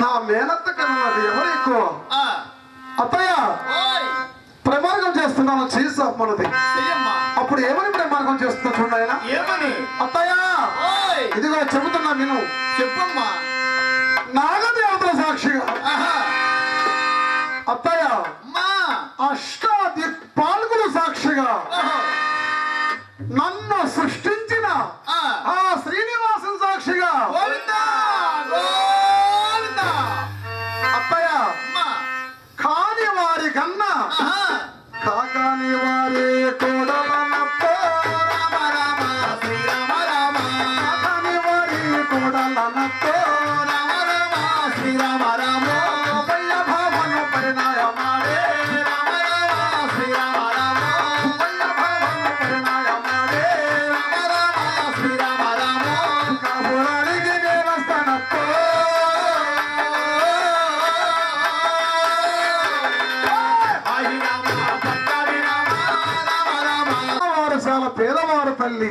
నా మేనత్త కన్నా నాకు ఎవరు ఎక్కువ? అత్తయ్య ప్రమార్గం చేస్తున్నాను చీజ్ మనది చెయ్యమ్మా. అప్పుడు ఏమని ప్రమార్గం చేస్తున్నా చూడండి ఏమని? అత్తయ్య ఇదిగో చెబుతున్నా విను చెప్పమ్మా. నాగదేవతల సాక్షిగా. అత్తయ్య అమ్మా. అష్టాదిక్పాలకుల సాక్షిగా నన్ను సృష్టించిన Mm-hmm. తల్లి.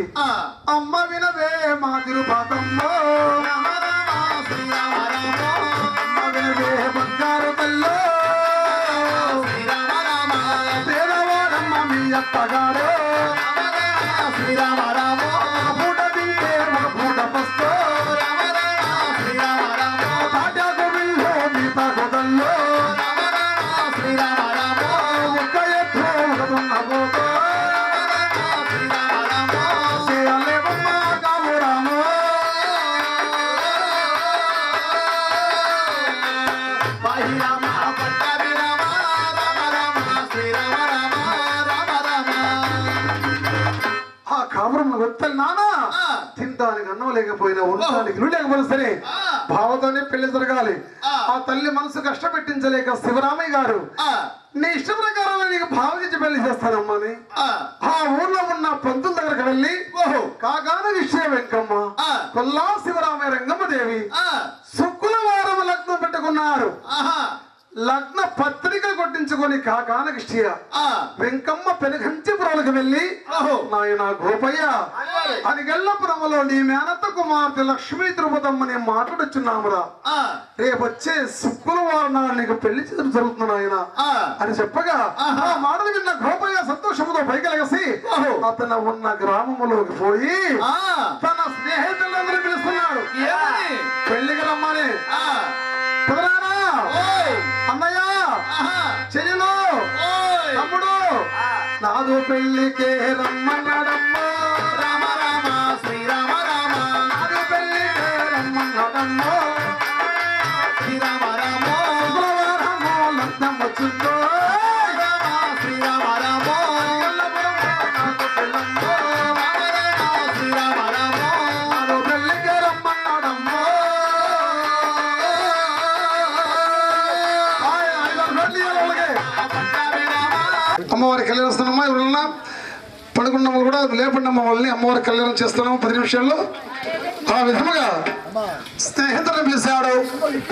అమ్మ వినవే మా తిరుపాతమ్మ రామ రామ శ్రీరామ రామ అమ్మ వినవే బంగారు తల్లో. శ్రీరామ రామ పేదవారమ్మ మీ అత్తగారు. రామ రామ. శ్రీరామ రామ కాపురం వత్తలు నానా. తినడానికి అన్నం లేకపోయినా ఉండడానికి లేకపోయినా సరే. భావతోనే పెళ్ళి జరగాలి. ఆ. తల్లి మనసు కష్టపెట్టించలేక శివరామయ్య గారు నీ ఇష్ట ప్రకారం నీకు భావించి పెళ్ళి చేస్తానమ్మని ఆ, ఆ ఊర్లో ఉన్న పంతుల దగ్గరకు వెళ్ళి ఓహో. కాగాన విషయ వెంకమ్మ. కొల్లా శివరామయ్య రంగమ్మ దేవి శుక్రవారం లగ్నం పెట్టుకున్నారు. ఆహా, లగ్న పత్రిక కొట్టించుకొని కాకాన కృష్ణ ఆ, వెంకమ్మ పెనుగంచిపురాలకు వెళ్ళి నాయన గోపయ్య అని గెల్లపురములో నీ మేనత్త కుమార్తె లక్ష్మీ తిరుపతమ్మని మాట్లాడుచున్నామురా ఆ, రేపొచ్చే శుక్రవారం నాడు నీకు పెళ్ళి చేతులు జరుగుతుంది నాయన. ఆ, అని చెప్పగా ఆహా. ఆ మాటలు విన్న గోపయ్య సంతోషముతో పైకి లగసి ఓహో. అతను ఉన్న గ్రామములోకి పోయి ఆ, తన స్నేహితులందరూ పిలుస్తున్నాడు. పెళ్ళికి రమ్మని ఆ, కుదరానా నాదు పెళ్ళికే రమ్మన్నాడమ్మా రామ రామ శ్రీరామ రామ నాదు పెళ్ళికే రమ్మన్నాడమ్మా శ్రీరామ రామ రామ. లగ్నం వచ్చిందో రామ శ్రీరామ రామ. అమ్మవారి కళ్యాణం వస్తున్నామా? ఎవరన్నా? పడుకున్న కూడా లేపండి అమ్మ వాళ్ళని. అమ్మవారి కళ్యాణం చేస్తున్నాము పది నిమిషాల్లో. ఆ విధముగా స్నేహితులను పిలిచాడు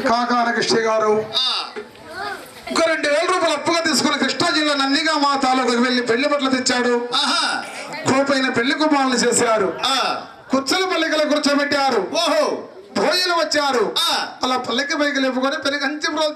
కాకాన కృష్ణ గారు. ఆ, ఒక రెండు వేల రూపాయలు అప్పుగా తీసుకుని కృష్ణా జిల్లా నందిగా మా తాలూకు వెళ్ళి పెళ్ళి బట్టలు తెచ్చాడు. ఆహా, కోపైన పెళ్ళి కుమారులు చేశారు. ఆ, కుర్చల పల్లికలు కూర్చోబెట్టారు. ఓహో. భోజనం వచ్చారు. అలా పల్లెకి పైకి లేపుకొని పెరుగంచి తిరుగంచి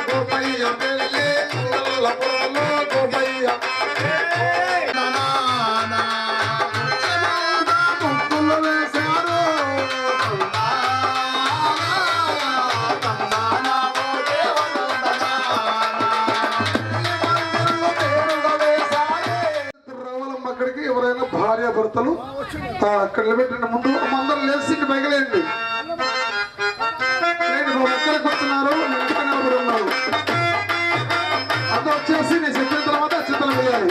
దగ్గరకు వచ్చినారు వెంటనే నిలబడి ఉన్నారు. అందరూ వచ్చేసి నేను చెప్పిన తర్వాత చిత్రం వేయాలి.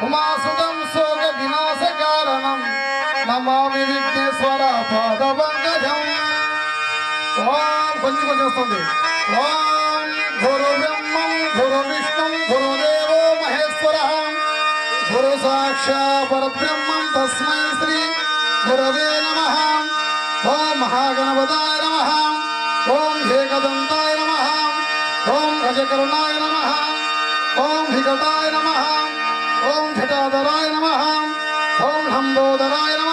ఉమాసుతం శోక వినాశకారణం నమామి విఘ్నేశ్వర పాదపంకజం ఓం కొంచెం కొంచెం వస్తుంది ఓం గురు బ్రహ్మం గురు విష్ణుం గురుదేవో మహేశ్వర గురు సాక్షా పరబ్రహ్మం తస్మై శ్రీ గురవే నమ ఓం మహాగణపతాయ నమ ఓం ఏకదంతాయ నమ ఓం గజకరుణాయ నమ ఓం వికటాయ నమ ఓం ఘటాధరాయ నమ. ఓం లంబోదరాయ నమ.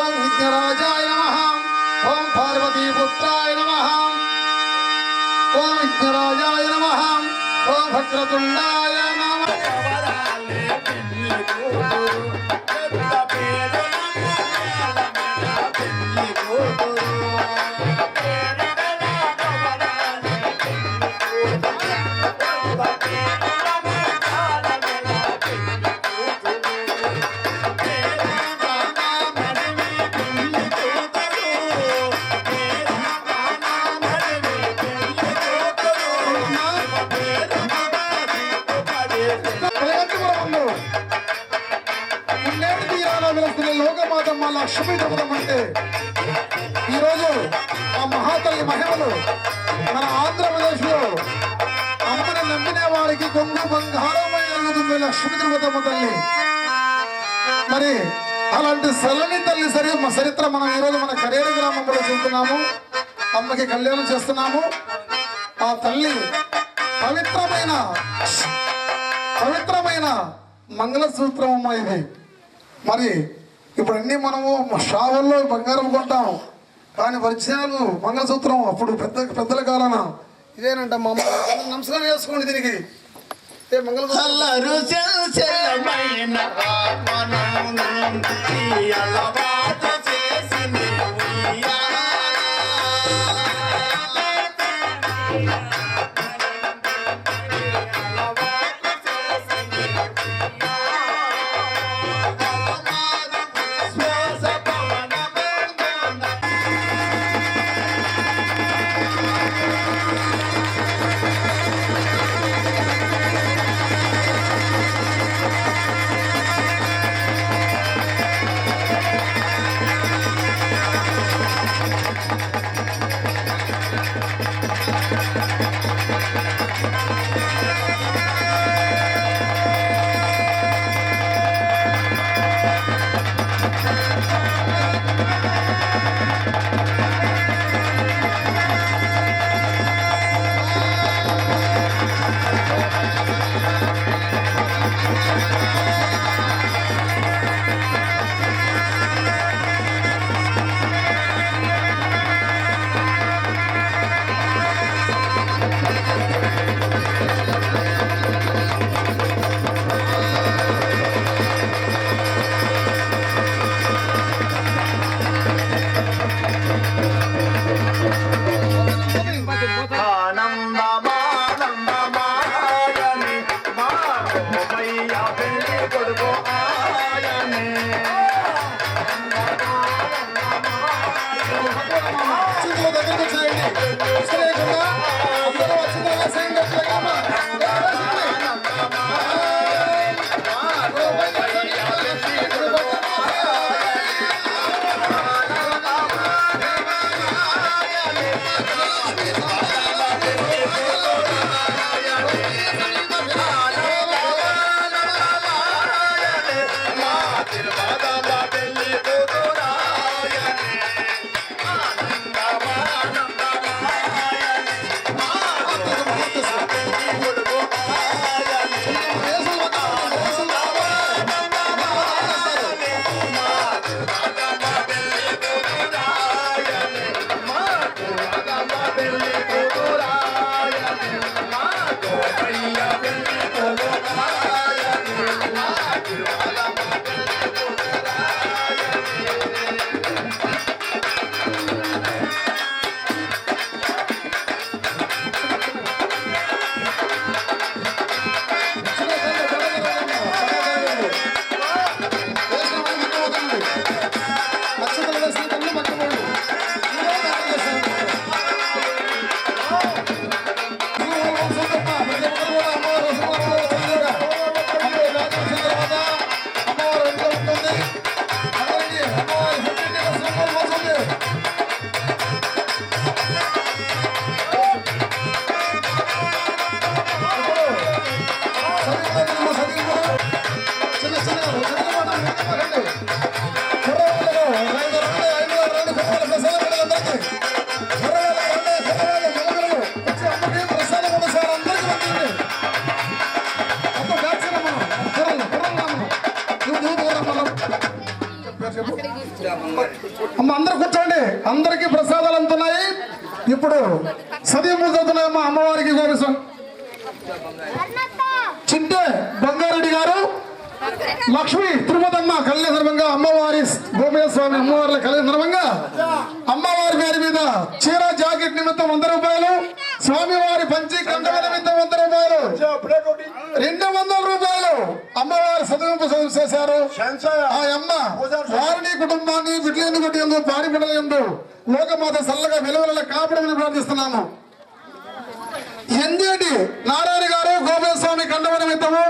ఓం విఘ్నరాజాయ నమ. ఓం పార్వతీపుత్రాయ నమ. ఓం విఘ్నరాజాయ నమ. ఓం భక్రతుండాయ నమ. మరి అలాంటి సల్లని తల్లి సరి మా చరిత్ర మనం ఈరోజు మన కరేరు గ్రామంలో చూస్తున్నాము అమ్మకి కళ్యాణం చేస్తున్నాము. ఆ తల్లి పవిత్రమైన పవిత్రమైన మంగళసూత్రం అమ్మ ఇది మరి ఇప్పుడు అన్ని మనము షావుల్లో బంగారం కొంటాం. కానీ ఒరిజినల్ మంగళసూత్రం అప్పుడు పెద్ద పెద్దల కాలన. ఇదేనంట మా నమస్కారం చేసుకోండి దీనికి. అల్లరు చెల్లమైన ఆత్మనం అలవాటు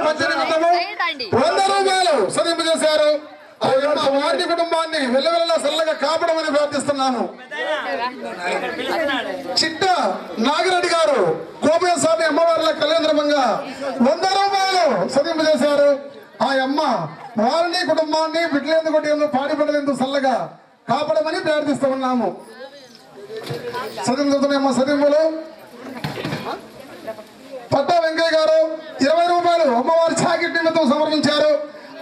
మధ్య నిమిత్తము వంద రూపాయలు సదింపు చేశారు. ఆ యొక్క వారి కుటుంబాన్ని వెలువెల్లా చల్లగా కాపాడమని ప్రార్థిస్తున్నాను. చిట్ట నాగిరెడ్డి గారు గోపాల స్వామి అమ్మవార్ల కళ్యాణంగా వంద రూపాయలు సదింపు చేశారు. ఆ అమ్మ వారిని కుటుంబాన్ని బిడ్డలందు కొట్టి పాడి బిడ్డలందు చల్లగా కాపాడమని ప్రార్థిస్తూ ఉన్నాము. సదింపుతున్నాయమ్మ సదింపులు పట్టా వెంకయ్య గారు ఇరవై రూపాయలు అమ్మవారి చాకిట్ నిమిత్తం సమర్పించారు.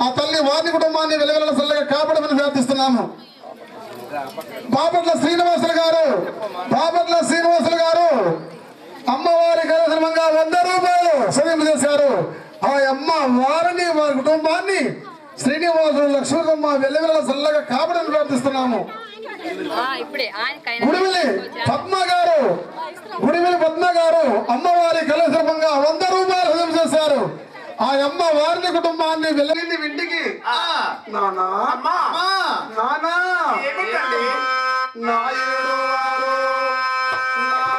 ఆ తల్లి వారిని కుటుంబాన్ని వెలువెల చల్లగా కాపాడమని ప్రార్థిస్తున్నాము. బాపట్ల శ్రీనివాసులు గారు బాపట్ల శ్రీనివాసులు గారు అమ్మవారి కార్యక్రమంగా వంద రూపాయలు సమయం చేశారు. ఆ అమ్మ వారిని వారి కుటుంబాన్ని శ్రీనివాసులు లక్ష్మీకమ్మ వెలువెల చల్లగా కాపాడమని ప్రార్థిస్తున్నాము. పద్మ గారు గుడిమిలి పద్మ గారు అమ్మవారి కలసర్పంగా వంద రూపాయలు హృదయం చేశారు ఆ అమ్మ వారిని కుటుంబాన్ని వెళ్ళింది ఇంటికి. ఆ, నానా. నానా. వారు. నా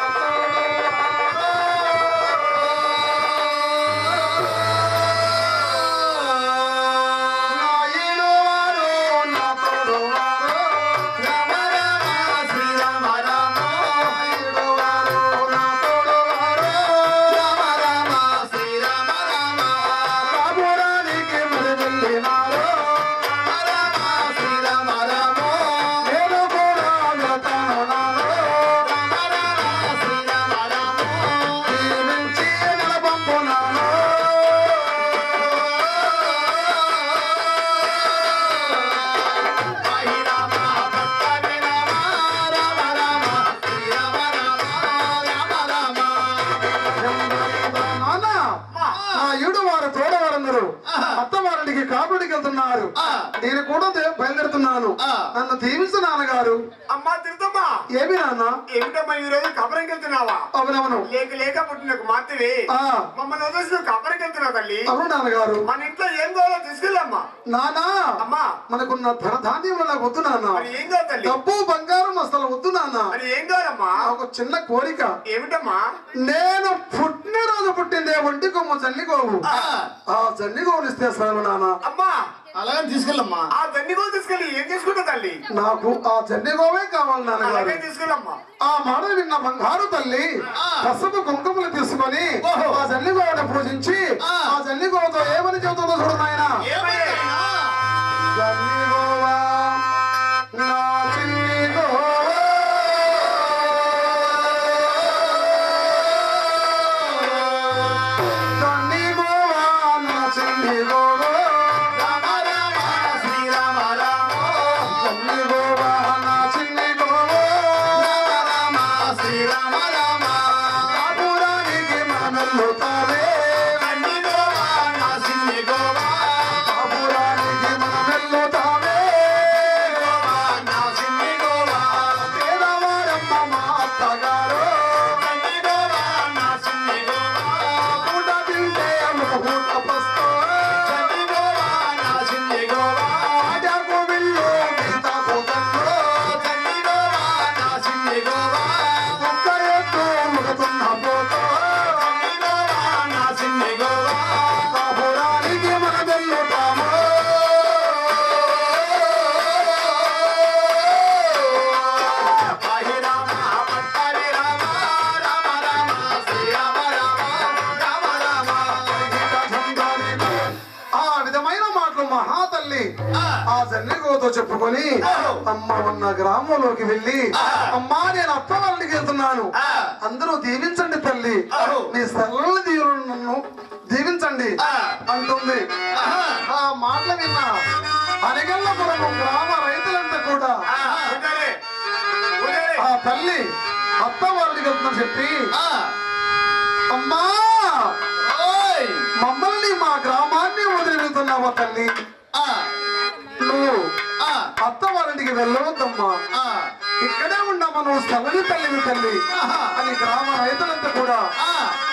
దీవించు నాన్నగారు. అమ్మా తిరుతమ్మా ఏమి నాన్న? ఏమిటమ్మా ఈ రోజు కబరంకి వెళ్తున్నావా అవునవును. లేక లేక పుట్టిన కుమార్తెవి ఆ. మమ్మల్ని వదిలేసి కబరంకి వెళ్తున్నావు తల్లి. అవును నాన్నగారు. మన ఇంట్లో ఏం కావాలో తీసుకెళ్ళమ్మా. నానా అమ్మా. మనకున్న ధన ధాన్యం నాకు వద్దు నాన్న. ఏం కావాలి తల్లి? డబ్బు బంగారం అసలు వద్దు నాన్న. ఏం కావాలమ్మా? ఒక చిన్న కోరిక. ఏమిటమ్మా? నేను పుట్టినరోజు పుట్టిందే ఒంటి కొమ్మ జల్లిగోవు ఆ, జల్లిగోవుని ఇస్తే చాలు నాన్న. అమ్మా. అలాగే తీసుకెళ్ళమ్మా. ఆ కూడా తీసుకెళ్ళి ఏం చేసుకుంటా తల్లి? నాకు ఆ జల్లిగోవే కావాలి అలాగే నాన్నగారు తీసుకెళ్ళమ్మా. ఆ మాట విన్న బంగారు తల్లి పసుపు కుంకుమలు తీసుకొని. ఆ జల్లిగోవని పూజించి ఆ. జల్లిగోవతో ఏమని చెబుతుందో చూడు నాయన. ఏమయ్యా అమ్మ ఉన్న గ్రామంలోకి వెళ్ళి అమ్మా నేను అత్త వాళ్ళకి వెళ్తున్నాను అందరూ దీవించండి తల్లి. మీ స్థలం దీవులు నన్ను దీవించండి అంటుంది. ఆ మాటలు విన్న అరిగల్లపురం గ్రామ రైతులంతా కూడా ఆ తల్లి అత్తవారికి వెళ్తుందని చెప్పి ఆ, అమ్మా! మమ్మల్ని మా గ్రామాన్ని వదిలి వెళ్తున్నావా తల్లి? ఆ, అత్తవారింటికి వెళ్ళవద్దమ్మా ఇక్కడే ఉన్నామా నువ్వు? స్థలని తల్లివి తల్లి. అని గ్రామ రైతులంతా కూడా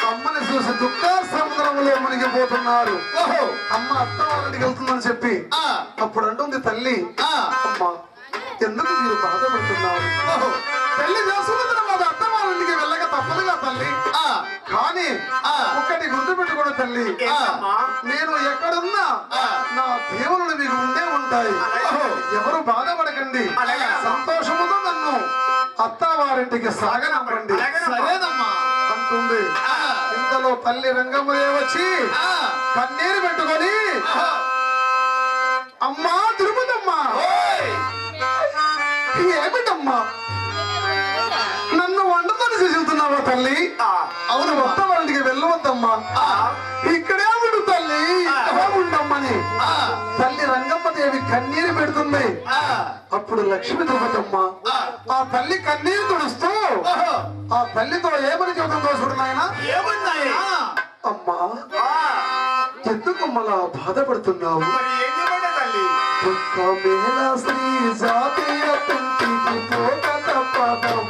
అమ్మని చూసి దుఃఖ సముద్రంలో మునిగిపోతున్నారు. ఓహో, అమ్మ అత్తవారింటికి వెళ్తుందని చెప్పి అప్పుడు అంటుంది తల్లి అమ్మా ఎందుకు మీరు బాధపడుతున్నారు? చేసుకున్న తర్వాత అత్తవారింటికి వెళ్ళక తప్పదుగా తల్లి. ఆ, కానీ ఆ. ఒక్కటి గుర్తుపెట్టుకోండి తల్లి? నేను ఎక్కడున్నా. నా దేవుళ్ళు మీకు ఉండే ఉంటాయి. ఎవరు బాధపడకండి. సంతోషముతో నన్ను అత్తవారింటికి సాగనంపండి. సరేనమ్మా అంటుంది. ఇంతలో తల్లి రంగములే వచ్చి ఆ, కన్నీరు పెట్టుకొని అమ్మా తిరుపతమ్మా. ఓయ్, ఏమిటమ్మా? చేస్తున్నావా తల్లి? అవును అత్తవారింటికి వెళ్ళవద్దమ్మా. ఆ, ఇక్కడే ఉండు తల్లి. ఉండమ్మని. తల్లి రంగమ్మదేవి కన్నీరు పెడుతుంది. అప్పుడు లక్ష్మి తిరుపతమ్మ ఆ. తల్లి కన్నీరు తుడుస్తూ ఆ తల్లితో ఏమని చెబుతుందో చూడు నాయన. ఏమున్నాయి? అమ్మా ఎందుకు మళ్ళా బాధపడుతున్నావు? శ్రీ జాతీయ తుంటికి పోక తప్పదమ్మా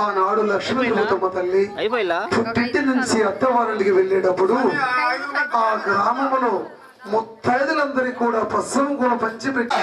ఆనాడు లక్ష్మీ తిరుగుతమ్మ తల్లి పుట్టింటి నుంచి అత్తవారింటికి వెళ్ళేటప్పుడు ఆ గ్రామంలో ముత్తైదులందరికీ కూడా పశ్చిమ కూడా పంచిపెట్టి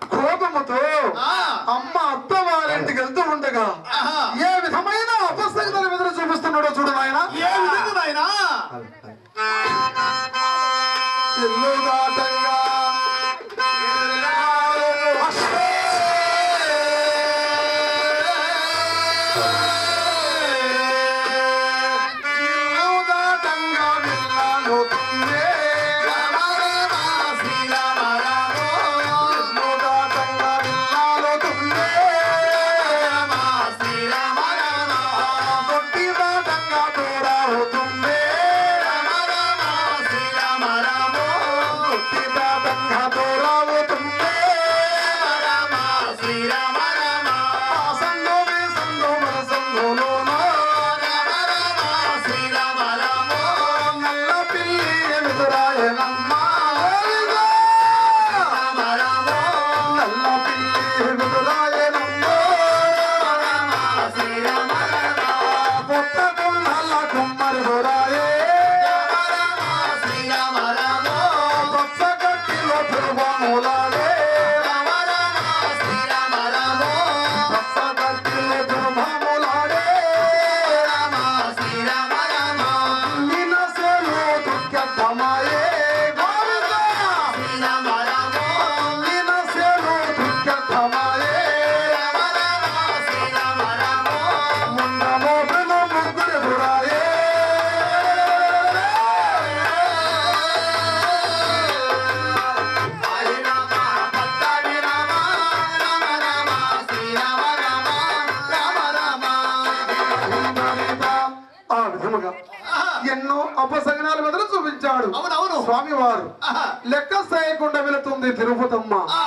స్వామివారు. ఆహా. లెక్క చేయకుండా వెళుతుంది తిరుపతమ్మ. ఆ,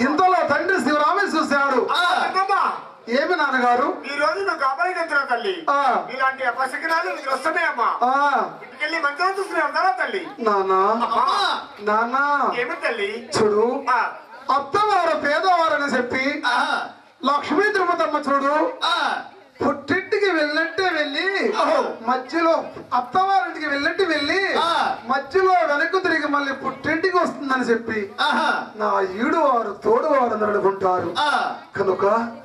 ఇంతలో తండ్రి శివరామే చూశాడు. ఏమి నాన్నగారు? ఈ రోజు కాపరికి వెళ్తున్నావు తల్లి. ఆ. ఇలాంటి అపశకనాలు నీకు వస్తున్నాయమ్మా ఆ. ఇంటికెళ్ళి మంచిగా చూస్తున్నావు కదా తల్లి? నానా నానా ఏమి తల్లి? చూడు. ఆ, అత్తవారు పేదవారని చెప్పి ఆహా. లక్ష్మీ తిరుపతమ్మ చూడు. ఆ, పుట్టింటికి వెళ్ళినట్టే వెళ్ళి ఓహో. మధ్యలో అత్తవారింటికి వెళ్ళినట్టు వెళ్ళి ఆ. మధ్యలో వెనక్కు తిరిగి మళ్ళీ పుట్టింటికి వస్తుందని చెప్పి ఆహా. నా ఈడు వారు తోడు వారు అని అనుకుంటారు. ఆ, కనుక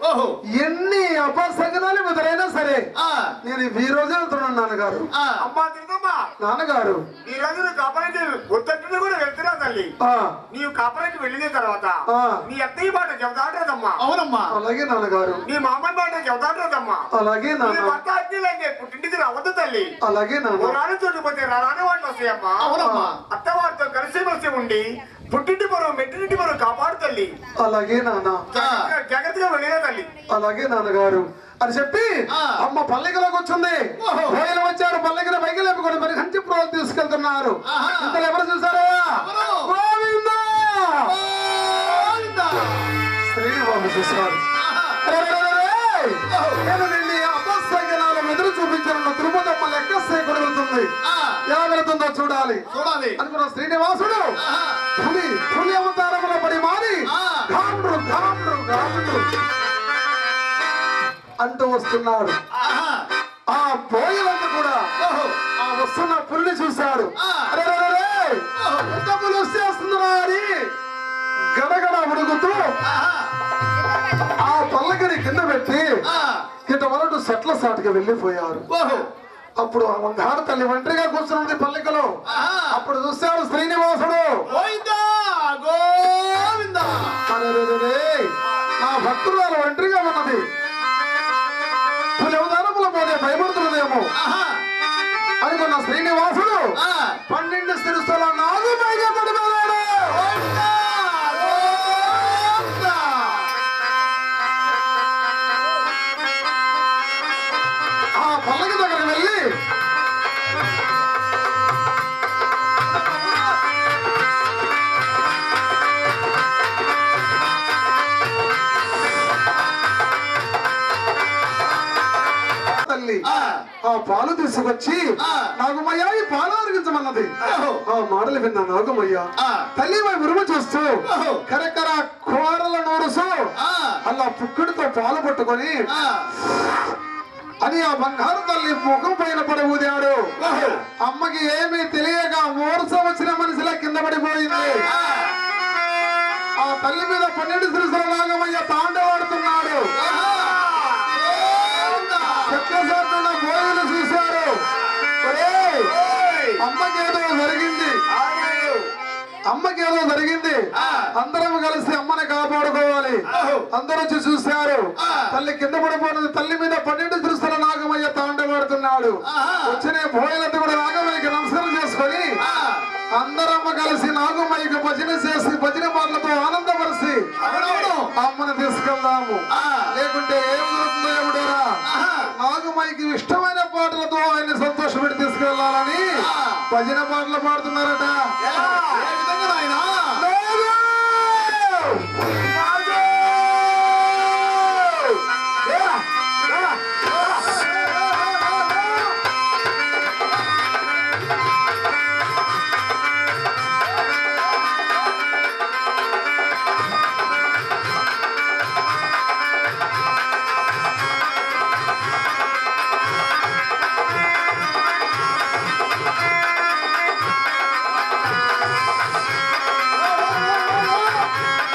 ఓహో. ఎన్ని అపసగనాలు ఎదురైనా సరే ఆ, నేను ఈ రోజు వెళ్తున్నాను నాన్నగారు ఆ, అమ్మా తిరుగమ్మా నాన్నగారు. ఈ రోజు నువ్వు కాపరికి వద్దట్టుని కూడా వెళ్తున్నావు తల్లి. ఆ. నీవు కాపరికి వెళ్ళిన తర్వాత ఆ. నీ అత్తయ్య మాట చెబుతాడదమ్మా అవునమ్మా. అలాగే నాన్నగారు. నీ మామయ్య మాట చెబుతాడదమ్మా అలాగే నీ నాన్న. అజ్ఞలైతే పుట్టింటికి రావద్దు తల్లి. అలాగే నాన్న. పురాణం చూడకపోతే రాని వాళ్ళు వస్తాయమ్మా అవునమ్మా. అత్తవారితో కలిసి మెలిసి ఉండి పుట్టింటి పొరవు మెట్టింటి పొరవు కాపాడు తల్లి. అలాగే నాన్న. జాగ్రత్తగా- వెళ్ళిన తల్లి. అలాగే నాన్నగారు. అని చెప్పి. అమ్మ పల్లెకిలోకి వచ్చింది. ఓహో. పోయిన వచ్చారు పల్లెకిన పైకి లేపుకొని మరి కంచి ప్రోలు తీసుకెళ్తున్నారు. ఇంతలో ఎవరు చూసారా. శ్రీనివాసు చూశారు ఎలా వెళుతుందో చూడాలి. చూడాలి. అనుకున్న శ్రీనివాసుడు. పులి పులి అవతారముల పడి మారి అంటూ వస్తున్నాడు. ఆ పోయినంత కూడా. ఆ వస్తున్న పులిని చూశాడు. పులి అని గడగడ ఉడుకుతూ ఆహా. ఆ పల్లకిని కింద పెట్టి ఇట వరకు సెట్ల సాటుగా వెళ్ళిపోయారు. అప్పుడు వంగారు తల్లి ఒంటరిగా కూర్చున్నది పల్లెకలో. అప్పుడు చూశాడు శ్రీనివాసుడు. నా భక్తురాలు ఒంటరిగా ఉన్నది. పోతే భయపడుతున్నదేమో. అనుకున్న శ్రీనివాసుడు పన్నెండు సిరుస్తుల నాగు పైగా పడిపోయాడు ఆ పాలు తీసుకొచ్చి. నాగుమయ్య ఈ పాలు అరిగించమన్నది. ఆ మాటలు విన్న నాగుమయ్య ఆ. తల్లి వై ఉరుము చూస్తూ. కరకర కోరల నూరుసు ఆ, అలా పుక్కుడితో పాలు పట్టుకొని అని ఆ బంగారు తల్లి ముఖం పైన పడి ఊదాడు ఓహో. అమ్మకి ఏమీ తెలియక మూర్స వచ్చిన మనిషిలా కింద పడిపోయింది ఆ, తల్లి మీద పన్నెండు సిరుసుల నాగమయ్య తాండవాడుతున్నాడు అమ్మకేదో జరిగింది. అమ్మకేదో జరిగింది. అందరం కలిసి అమ్మని కాపాడుకోవాలి. అందరూ వచ్చి చూశారు. తల్లి కింద పడిపోయినది తల్లి మీద పన్నెండు దృష్టిల నాగమయ్య తాండవాడుతున్నాడు ఆహా. వచ్చిన భోయలంతా కూడా నాగమయ్యకి నమస్కారం చేసుకొని అందరమ్మ కలిసి నాగమయ్యకి భజన చేసి భజన పాటలతో ఆనందపరిచి. అమ్మని తీసుకెళ్దాము. లేకుంటే ఏం జరుగుతుందో ఆహా. నాగమయ్యకి ఇష్టమైన పాటలతో ఆయన ఆ. భజన పాటలు పాడుతున్నారట.